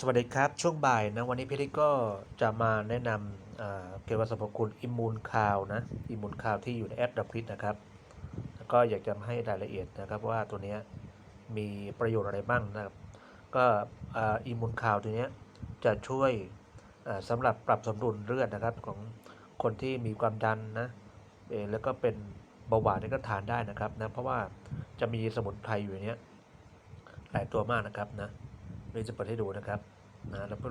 สวัสดีครับ ช่วงบ่ายนะวันนี้พี่ลิกก็จะมาแนะนำเกี่ยวกับสรรพคุณอิมมูนคาวนะอิมมูนคาวที่อยู่ในแอปดับพิษนะครับ แล้วก็อยากจะให้รายละเอียดนะครับว่าตัวนี้มีประโยชน์อะไรบ้างนะครับ ก็อิมมูนคาวตัวนี้จะช่วยอ่าสำหรับปรับสมดุลเลือดนะครับของคนที่มีความดันนะแล้วก็เป็นเบาหวานนี่ก็ทานได้นะครับนะเพราะว่าจะมีสมุนไพรอยู่ในเนี้ยหลายตัวมากนะครับนะ นี่จะเปิดให้ดูนะครับนะแล้วก็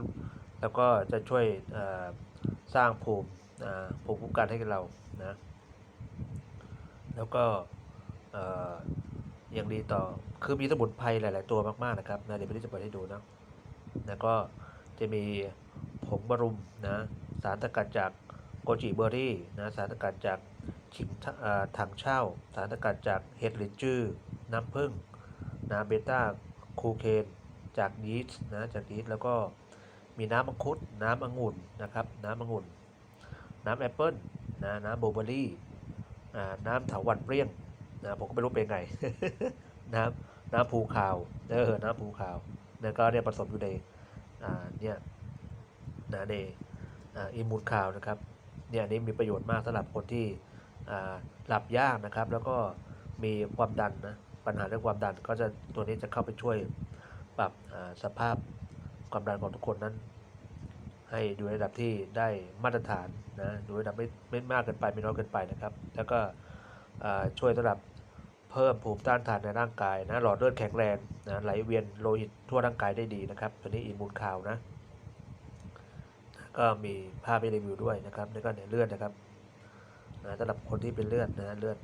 แล้วก็จะช่วยสร้างภูมิภูมิคุ้มกันให้กับเรานะแล้วก็เอ่อยังดีต่อคือมีสมุนไพรหลาย ๆ ตัวมาก ๆ นะครับนะเดี๋ยวพี่จะเปิดให้ดูนะแล้วก็จะมีผงบรุมนะสารสกัดจากโกจิเบอร์รี่นะสารสกัดจากฉิงถังเช่า สารสกัดจากเห็ดลินจื้อน้ำผึ้งนะเบต้าคูเคน จากยีสต์นะจากยีสต์แล้วก็มีน้ำมังคุด น้ำองุ่นนะครับ น้ำองุ่น น้ำแอปเปิ้ลนะน้ำบลูเบอรี่น้ำถาวัลย์เปรี้ยงนะผมก็ไม่รู้เป็นไง น้ำน้ำภูขาวเออน้ำภูขาวแล้วก็เนี่ยผสมอยู่ในเนี่ยนะในอิมูนขาวนะครับเนี่ยอันนี้มีประโยชน์มากสำหรับคนที่หลับยากนะครับ แล้วก็มีความดันนะปัญหาเรื่องความดันก็จะตัวนี้จะเข้าไปช่วย ปรับสภาพความดันของทุกคนนั้น ให้อยู่ในระดับที่ได้มาตรฐานนะอยู่ในระดับไม่ไม่มากเกินไปไม่น้อยเกินไปนะครับ แล้วก็ช่วยสำหรับเพิ่มภูมิต้านทานในร่างกายนะหลอดเลือดแข็งแรงนะไหลเวียนโลหิตทั่วร่างกายได้ดีนะครับตัวนี้อิมูนคาวนะก็มีภาพให้รีวิวด้วยนะครับแล้วก็เนี่ยเลือดนะครับนะสำหรับคนที่เป็นเลือดนะเลือด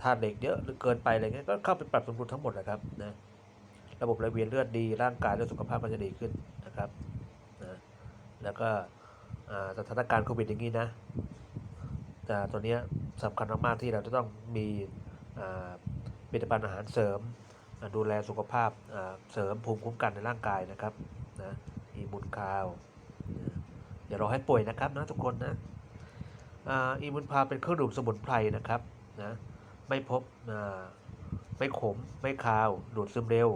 ธาตุเหล็กเยอะหรือเกินไปอะไรเงี้ยก็เข้าไปปรับสมดุลทั้งหมดนะครับนะ ระบบไหลเวียนเลือดดี ร่างกายและสุขภาพก็จะดีขึ้นนะครับนะแล้วก็สถานการณ์โควิดอย่างนี้นะแต่ตัวเนี้ยสำคัญมากๆที่เราจะต้องมีผลิตภัณฑ์อาหารเสริม ดูแลสุขภาพเสริมภูมิคุ้มกันในร่างกายนะครับนะอีมูนคาวอย่ารอให้ป่วยนะครับนะทุกคนนะอีมูนพาเป็นเครื่องดื่มสมุนไพรนะครับนะไม่พบไม่ขม ไม่คาว ดูดซึมเร็ว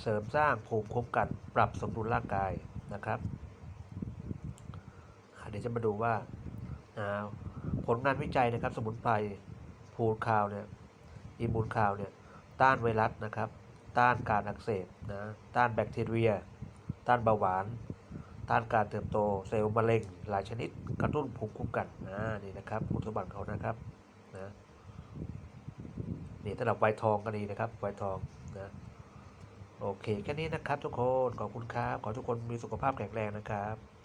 เสริมสร้างภูมิคุ้มกัน ปรับสมดุลร่างกายนะครับเดี๋ยวจะมาดูว่าผลงานวิจัยนะครับ สมุนไพรพูลคาวเนี่ยอิมูนคาวเนี่ยต้านไวรัสนะครับ ต้านการอักเสบนะต้านแบคทีเรีย ต้านเบาหวาน ต้านการเติบโตเซลล์มะเร็ง หลายชนิดกระตุ้นภูมิคุ้มกันนะนี่นะครับคุณสมบัติเขานะครับนะนี่สำหรับไวทองก็ดีนะครับไวทองนะ โอเคแค่นี้นะครับทุกคน ขอบคุณครับ ขอทุกคนมีสุขภาพแข็งแรงนะครับ